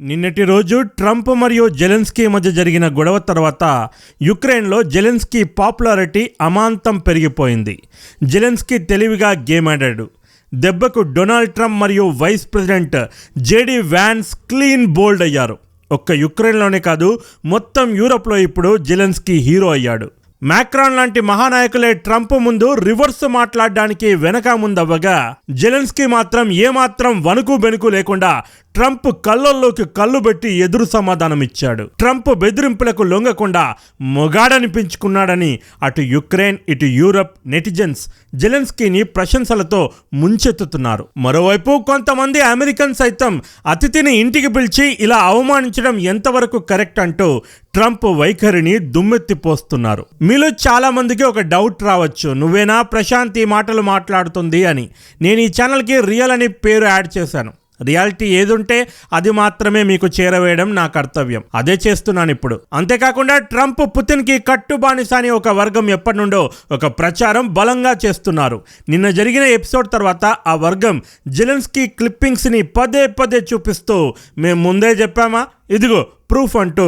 నిన్నటి రోజు ట్రంప్ మరియు జెలెన్స్కీ మధ్య జరిగిన గొడవ తర్వాత యుక్రెయిన్లో జెలెన్స్కీ పాపులారిటీ అమాంతం పెరిగిపోయింది. జెలెన్స్కీ తెలివిగా గేమ్ ఆడాడు. దెబ్బకు డొనాల్డ్ ట్రంప్ మరియు vice president JD Vance clean bowled అయ్యారు. ఒక్క యుక్రెయిన్లోనే కాదు మొత్తం యూరోప్లో ఇప్పుడు జెలెన్స్కీ హీరో అయ్యాడు. మ్యాక్రాన్ లాంటి మహానాయకులే ట్రంప్ ముందు రివర్స్ మాట్లాడడానికి వెనక ముందవ్వగా జెలెన్స్కీ మాత్రం ఏమాత్రం వణుకు బెనుకు లేకుండా ట్రంప్ కళ్ళల్లోకి కళ్ళు పెట్టి ఎదురు సమాధానం ఇచ్చాడు ట్రంప్ బెదిరింపులకు లొంగకుండా మొగాడనిపించుకున్నాడని అటు యుక్రెయిన్ ఇటు యూరప్ నెటిజన్స్ జెలెన్స్కీని ప్రశంసలతో ముంచెత్తుతున్నారు. మరోవైపు కొంతమంది అమెరికన్ సైతం అతిథిని ఇంటికి పిలిచి ఇలా అవమానించడం ఎంతవరకు కరెక్ట్ అంటూ ట్రంప్ వైఖరిని దుమ్మెత్తిపోస్తున్నారు మీలో చాలా మందికి ఒక డౌట్ రావచ్చు. నువ్వేనా ప్రశాంత్ ఈ మాటలు మాట్లాడుతుంది అని. నేను ఈ ఛానల్కి రియల్ అని పేరు యాడ్ చేశాను. రియాలిటీ ఏదుంటే అది మాత్రమే మీకు చేరవేయడం నా కర్తవ్యం. అదే చేస్తున్నాను ఇప్పుడు. అంతేకాకుండా ట్రంప్ పుతిన్కి కట్టుబానిస అని ఒక వర్గం ఎప్పటి నుండో ఒక ప్రచారం బలంగా చేస్తున్నారు. నిన్న జరిగిన ఎపిసోడ్ తర్వాత ఆ వర్గం జెలెన్స్కీ క్లిప్పింగ్స్ని పదే పదే చూపిస్తూ మేము ముందే చెప్పామా? ఇదిగో ప్రూఫ్ అంటూ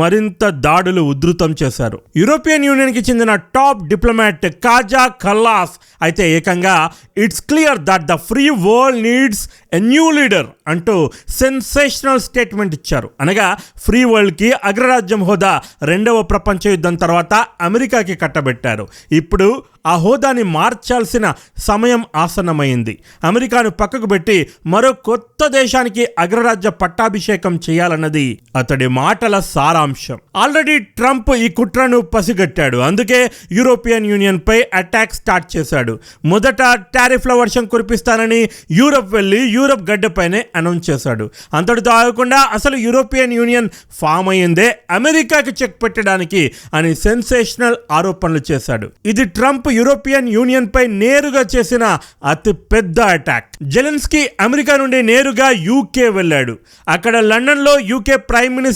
మరింత దాడులు ఉధృతం చేశారు. యూరోపియన్ యూనియన్కి చెందిన టాప్ డిప్లొమాట్ కాజా ఖల్లాస్ అయితే ఏకంగా it's clear that the free world needs a new leader అంటూ సెన్సేషనల్ స్టేట్మెంట్ ఇచ్చారు. అనగా ఫ్రీ వరల్డ్కి అగ్రరాజ్యం హోదా రెండవ ప్రపంచ యుద్ధం తర్వాత అమెరికాకి కట్టబెట్టారు. ఇప్పుడు ఆ హోదాని మార్చాల్సిన సమయం ఆసన్నమైంది. అమెరికాను పక్కకు పెట్టి మరో కొత్త దేశానికి అగ్రరాజ్య పట్టాభిషేకం చేయాలన్నది అతడి మాటల సారాంశం. ఆల్రెడీ ట్రంప్ ఈ కుట్రను పసిగట్టాడు. అందుకే యూరోపియన్ యూనియన్ పై అటాక్ స్టార్ట్ చేశాడు. మొదట టారిఫ్ల వర్షం కురిపిస్తానని యూరప్ వెళ్ళి యూరప్ గడ్డపైనే అనౌన్స్ చేశాడు. అంతటితో ఆగకుండా అసలు యూరోపియన్ యూనియన్ ఫామ్ అయ్యిందే అమెరికాకి చెక్ పెట్టడానికి అని సెన్సేషనల్ ఆరోపణలు చేశాడు. ఇది ట్రంప్ యూరోపియన్ యూనియన్ పై నేరుగా చేసిన అతి పెద్ద అటాక్ జెలెన్స్కీ అమెరికా నుండి నేరుగా యూకే వెళ్ళాడు. అక్కడ లండన్లో యూకే ప్రైమ్ మినిస్టర్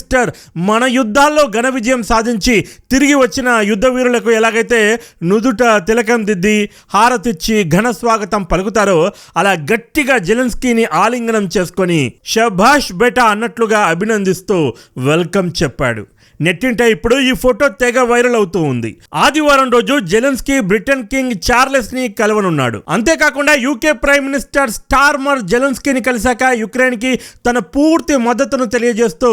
మన యుద్ధాల్లో ఘన విజయం సాధించి తిరిగి వచ్చిన యుద్ధ వీరులకు ఎలాగైతే నుదుట తిలకం దిద్ది హారతిచ్చి ఘన స్వాగతం పలుకుతారో అలా గట్టిగా జెలెన్స్కీని ఆలింగనం చేసుకొని షభాష్ బెటా అన్నట్లుగా అభినందిస్తూ వెల్కమ్ చెప్పాడు. నెట్టింట ఇప్పుడు ఈ ఫోటో తెగ వైరల్ అవుతూ ఉంది. ఆదివారం రోజు జెలెన్స్కీ బ్రిటన్ కింగ్ చార్లెస్ని కలవనున్నాడు. అంతేకాకుండా యూకే ప్రైమ్ మినిస్టర్ స్టార్మర్ జెలెన్స్కీని కలిశాక యుక్రెయిన్కి తన పూర్తి మద్దతును తెలియజేస్తూ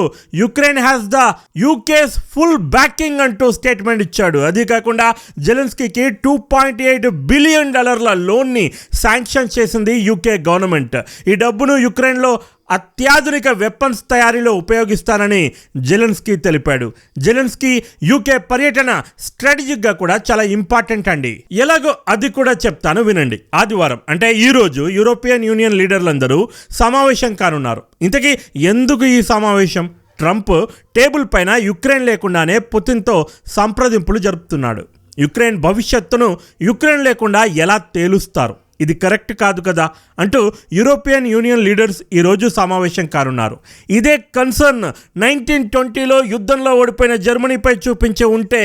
Ukraine has the UK's full backing అంటూ స్టేట్మెంట్ ఇచ్చాడు. అది కాకుండా జెలెన్స్కీకి టూ పాయింట్ ఎయిట్ బిలియన్ డాలర్ల లోన్ని శాంక్షన్ చేసింది యూకే గవర్నమెంట్ ఈ డబ్బును యుక్రెయిన్లో అత్యాధునిక వెపన్స్ తయారీలో ఉపయోగిస్తానని జెలెన్స్కీ తెలిపాడు. జెలెన్స్కీ యూకే పర్యటన స్ట్రాటజిక్గా కూడా చాలా ఇంపార్టెంట్ అండి. ఎలాగో అది కూడా చెప్తాను వినండి. ఆదివారం అంటే ఈరోజు యూరోపియన్ యూనియన్ లీడర్లందరూ సమావేశం కానున్నారు. ఇంతకీ ఎందుకు ఈ సమావేశం? ట్రంప్ టేబుల్ పైన యుక్రెయిన్ లేకుండానే పుతిన్తో సంప్రదింపులు జరుపుతున్నాడు. యుక్రెయిన్ భవిష్యత్తును యుక్రెయిన్ లేకుండా ఎలా తేలుస్తారు? ఇది కరెక్ట్ కాదు కదా అంటూ యూరోపియన్ యూనియన్ లీడర్స్ ఈరోజు సమావేశం కానున్నారు. ఇదే కన్సర్న్ నైన్టీన్ ట్వంటీలో యుద్ధంలో ఓడిపోయిన జర్మనీపై చూపించి ఉంటే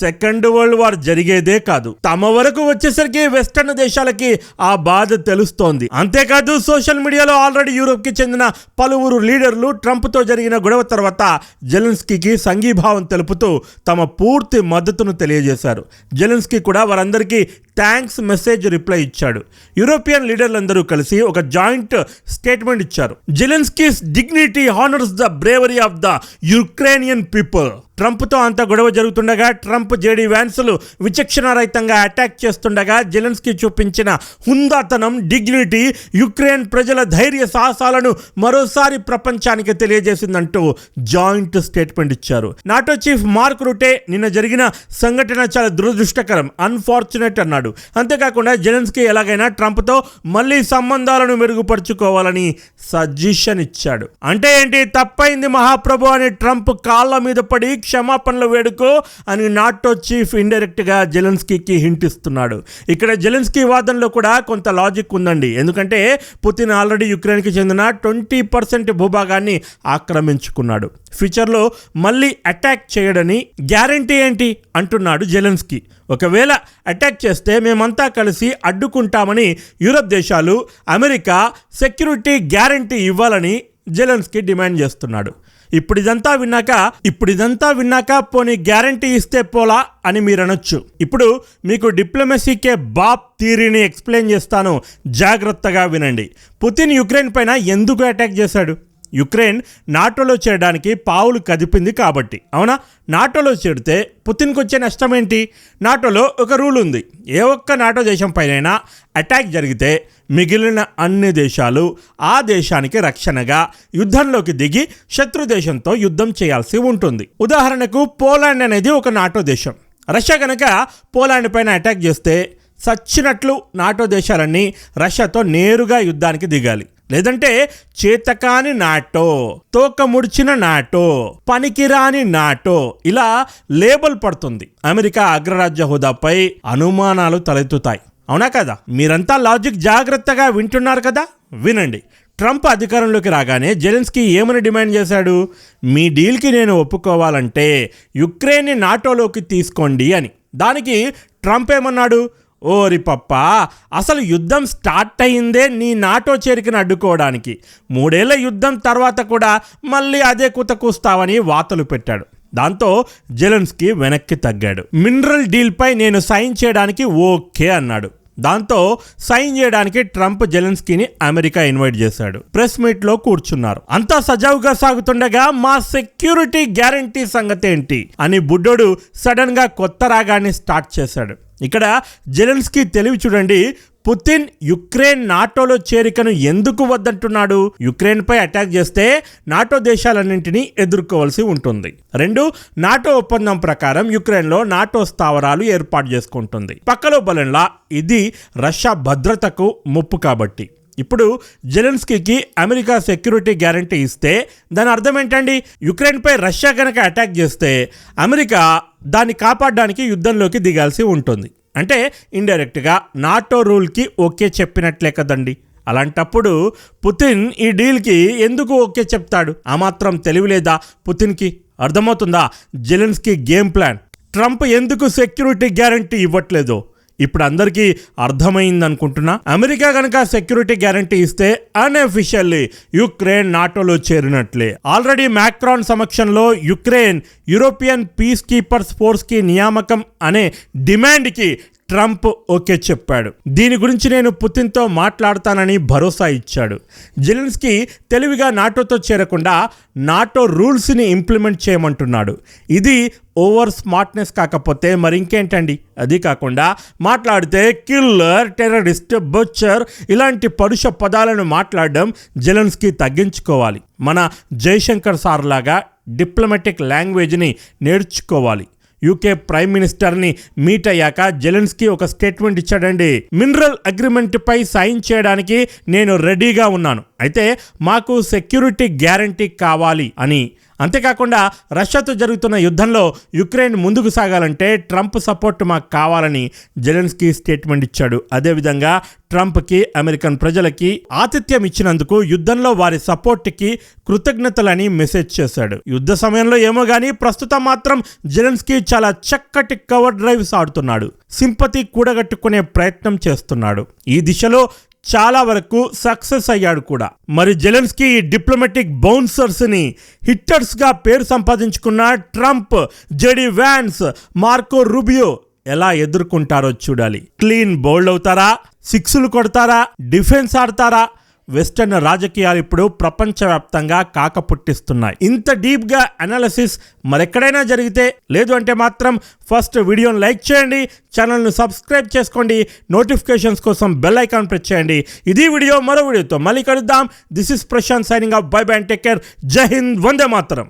సెకండ్ వరల్డ్ వార్ జరిగేదే కాదు. తమ వరకు వచ్చేసరికి వెస్టర్న్ దేశాలకి ఆ బాధ తెలుస్తోంది. అంతేకాదు సోషల్ మీడియాలో ఆల్రెడీ యూరోప్కి చెందిన పలువురు లీడర్లు ట్రంప్తో జరిగిన గొడవ తర్వాత జెలెన్స్కీకి సంఘీభావం తెలుపుతూ తమ పూర్తి మద్దతును తెలియజేశారు. జెలెన్స్కీ కూడా వారందరికీ థ్యాంక్స్ మెసేజ్ రిప్లై ఇచ్చాడు. యూరోపియన్ లీడర్లందరూ కలిసి ఒక జాయింట్ స్టేట్మెంట్ ఇచ్చారు. Zelensky's dignity honours the bravery of the Ukrainian people ట్రంప్తో అంత గొడవ జరుగుతుండగా ట్రంప్ జేడీ వ్యాన్సులు విచక్షణారహితంగా అటాక్ చేస్తుండగా జెలెన్స్కీ చూపించిన హుందాతనం డిగ్నిటీ యుక్రెయిన్ ప్రజల ధైర్య సాహసాలను మరోసారి ప్రపంచానికి తెలియజేసిందంటూ జాయింట్ స్టేట్మెంట్ ఇచ్చారు. నాటో చీఫ్ మార్క్ రూటే నిన్న జరిగిన సంఘటన చాలా దురదృష్టకరం అన్ఫార్చునేట్ అన్నాడు. అంతేకాకుండా జెలెన్స్కీ ఎలాగైనా ట్రంప్తో మళ్ళీ సంబంధాలను మెరుగుపరుచుకోవాలని సజెషన్ ఇచ్చాడు. అంటే ఏంటి? తప్పైంది మహాప్రభు అని ట్రంప్ కాళ్ళ మీద పడి క్షమాపణలు వేడుకో అని నాటో చీఫ్ ఇండైరెక్ట్గా జెలెన్స్కీకి హింట్ ఇస్తున్నాడు. ఇక్కడ జెలెన్స్కీ వాదనలో కూడా కొంత లాజిక్ ఉందండి. ఎందుకంటే పుతిన్ ఆల్రెడీ యుక్రెయిన్కి చెందిన ట్వంటీ పర్సెంట్ భూభాగాన్ని ఆక్రమించుకున్నాడు. ఫ్యూచర్లో మళ్ళీ అటాక్ చేయడని గ్యారంటీ ఏంటి? అంటున్నాడు జెలెన్స్కీ. ఒకవేళ అటాక్ చేస్తే మేమంతా కలిసి అడ్డుకుంటామని యూరప్ దేశాలు అమెరికా సెక్యూరిటీ గ్యారంటీ ఇవ్వాలని జెలెన్స్కీ డిమాండ్ చేస్తున్నాడు. ఇప్పుడు ఇదంతా విన్నాక ఇప్పుడు ఇదంతా విన్నాక పోనీ గ్యారంటీ ఇస్తే పోలా అని మీరు అనొచ్చు ఇప్పుడు మీకు డిప్లొమసీకే బాప్ థీరీని ఎక్స్ప్లెయిన్ చేస్తాను. జాగ్రత్తగా వినండి. పుతిన్ యుక్రెయిన్ పైన ఎందుకు అటాక్ చేశాడు? యుక్రెయిన్ నాటోలో చేరడానికి పావులు కదిపింది కాబట్టి. అవునా? నాటోలో చేరితే పుతిన్కి వచ్చే నష్టం ఏంటి నాటోలో ఒక రూల్ ఉంది. ఏ ఒక్క నాటో దేశం పైన అటాక్ జరిగితే మిగిలిన అన్ని దేశాలు ఆ దేశానికి రక్షణగా యుద్ధంలోకి దిగి శత్రు దేశంతో యుద్ధం చేయాల్సి ఉంటుంది. ఉదాహరణకు పోలాండ్ అనేది ఒక నాటో దేశం. రష్యా కనుక పోలాండ్ పైన అటాక్ చేస్తే సచ్చినట్లు నాటో దేశాలన్నీ రష్యాతో నేరుగా యుద్ధానికి దిగాలి. లేదంటే చేతకాని నాటో తోక ముడిచిన నాటో పనికిరాని నాటో ఇలా లేబుల్ పడుతుంది. అమెరికా అగ్రరాజ్య హోదాపై అనుమానాలు తలెత్తుతాయి. అవునా కదా? మీరంతా లాజిక్ జాగ్రత్తగా వింటున్నారు కదా? వినండి. ట్రంప్ అధికారంలోకి రాగానే జెలెన్స్కీ ఏమని డిమాండ్ చేశాడు? మీ డీల్కి నేను ఒప్పుకోవాలంటే యుక్రెయిన్ని నాటోలోకి తీసుకోండి అని. దానికి ట్రంప్ ఏమన్నాడు? ఓరి పప్ప అసలు యుద్ధం స్టార్ట్ అయిందే నీ నాటో చేరికను అడ్డుకోవడానికి. మూడేళ్ళ యుద్ధం తర్వాత కూడా మళ్ళీ అదే కుత కూస్తావని వార్తలు పెట్టాడు. దాంతో జెలెన్స్కీ వెనక్కి తగ్గాడు. మినరల్ డీల్పై నేను సైన్ చేయడానికి ఓకే అన్నాడు. దాంతో సైన్ చేయడానికి ట్రంప్ జెలెన్స్కీని అమెరికా ఇన్వైట్ చేశాడు. ప్రెస్ మీట్లో కూర్చున్నారు. అంతా సజావుగా సాగుతుండగా మా సెక్యూరిటీ గ్యారంటీ సంగతి ఏంటి? అని బుడ్డోడు సడన్గా కొత్త రాగాన్ని స్టార్ట్ చేశాడు. ఇక్కడ జెలెన్స్కీ తెలివి చూడండి పుతిన్ యుక్రెయిన్ నాటోలో చేరికను ఎందుకు వద్దంటున్నాడు? యుక్రెయిన్ పై అటాక్ చేస్తే నాటో దేశాలన్నింటినీ ఎదుర్కోవాల్సి ఉంటుంది. రెండు నాటో ఒప్పందం ప్రకారం యుక్రెయిన్లో నాటో స్థావరాలు ఏర్పాటు చేసుకుంటుంది. పక్కలో బలంలా ఇది రష్యా భద్రతకు ముప్పు కాబట్టి. ఇప్పుడు జెలెన్స్కీకి అమెరికా సెక్యూరిటీ గ్యారంటీ ఇస్తే దాని అర్థం ఏంటండి? యుక్రెయిన్పై రష్యా కనుక అటాక్ చేస్తే అమెరికా దాన్ని కాపాడడానికి యుద్ధంలోకి దిగాల్సి ఉంటుంది. అంటే ఇండైరెక్ట్గా నాటో రూల్కి ఓకే చెప్పినట్లే కదండి. అలాంటప్పుడు పుతిన్ ఈ డీల్కి ఎందుకు ఓకే చెప్తాడు? ఆ మాత్రం తెలివి లేదా పుతిన్కి? అర్థమవుతుందా? Zelensky game plan. ట్రంప్ ఎందుకు సెక్యూరిటీ గ్యారంటీ ఇవ్వట్లేదు? ఇప్పుడు అందరికీ అర్థమైంది అనుకుంటున్నా అమెరికా కనుక సెక్యూరిటీ గ్యారంటీ ఇస్తే అన్అఫిషియల్లీ యుక్రెయిన్ నాటోలో చేరినట్లే. ఆల్రెడీ మ్యాక్రాన్ సమక్షంలో యుక్రెయిన్ యూరోపియన్ పీస్ కీపర్స్ ఫోర్స్కి నియామకం అనే డిమాండ్కి ట్రంప్ ఓకే చెప్పాడు. దీని గురించి నేను పుతిన్తో మాట్లాడతానని భరోసా ఇచ్చాడు. జెలెన్స్కీ తెలివిగా నాటోతో చేరకుండా నాటో రూల్స్ని ఇంప్లిమెంట్ చేయమంటున్నాడు. ఇది ఓవర్ స్మార్ట్నెస్ కాకపోతే మరింకేంటండి? అది కాకుండా మాట్లాడితే కిల్లర్ టెర్రరిస్ట్ బొచ్చర్ ఇలాంటి పరుష పదాలను మాట్లాడడం జెలెన్స్కి తగ్గించుకోవాలి. మన జయశంకర్ సార్ లాగా డిప్లొమాటిక్ లాంగ్వేజ్ని నేర్చుకోవాలి. యూకే ప్రైమ్ మినిస్టర్ని మీట్ అయ్యాక జెలెన్స్కీ ఒక స్టేట్మెంట్ ఇచ్చాడండి. మినరల్ అగ్రిమెంట్పై సైన్ చేయడానికి నేను రెడీగా ఉన్నాను. అయితే మాకు సెక్యూరిటీ గ్యారంటీ కావాలి అని. అంతేకాకుండా రష్యాతో జరుగుతున్న యుద్ధంలో యుక్రెయిన్ ముందుకు సాగాలంటే ట్రంప్ సపోర్ట్ మాకు కావాలని జెలెన్స్కీ స్టేట్మెంట్ ఇచ్చాడు. అదేవిధంగా ట్రంప్కి అమెరికన్ ప్రజలకి ఆతిథ్యం ఇచ్చినందుకు యుద్ధంలో వారి సపోర్ట్కి కృతజ్ఞతలని మెసేజ్ చేశాడు. యుద్ధ సమయంలో ఏమో కానీ ప్రస్తుతం మాత్రం జెలెన్స్కీ చాలా చక్కటి కవర్ డ్రైవ్స్ ఆడుతున్నాడు. సింపతి కూడగట్టుకునే ప్రయత్నం చేస్తున్నాడు. ఈ దిశలో చాలా వరకు సక్సెస్ అయ్యాడు కూడా. మరి జెలెన్స్కీ ఈ డిప్లొమాటిక్ బౌన్సర్స్ని హిట్టర్స్గా పేరు సంపాదించుకున్న Trump JD Vance Marco Rubio ఎలా ఎదుర్కొంటారో చూడాలి. క్లీన్ బౌల్డ్ అవుతారా? సిక్స్లు కొడతారా? డిఫెన్స్ ఆడతారా? వెస్టర్న్ రాజకీయాలు ఇప్పుడు ప్రపంచవ్యాప్తంగా కాక పుట్టిస్తున్నాయి. ఇంత డీప్గా అనాలిసిస్ మరెక్కడైనా జరిగితే లేదు అంటే మాత్రం ఫస్ట్ వీడియోని లైక్ చేయండి ఛానల్ను సబ్స్క్రైబ్ చేసుకోండి నోటిఫికేషన్స్ కోసం బెల్ ఐకాన్ ప్రెస్ చేయండి. ఇది వీడియో మరో వీడియోతో మళ్ళీ కలుద్దాం. This is Prashant signing off bye bye and take care జై హింద్ వందే మాత్రం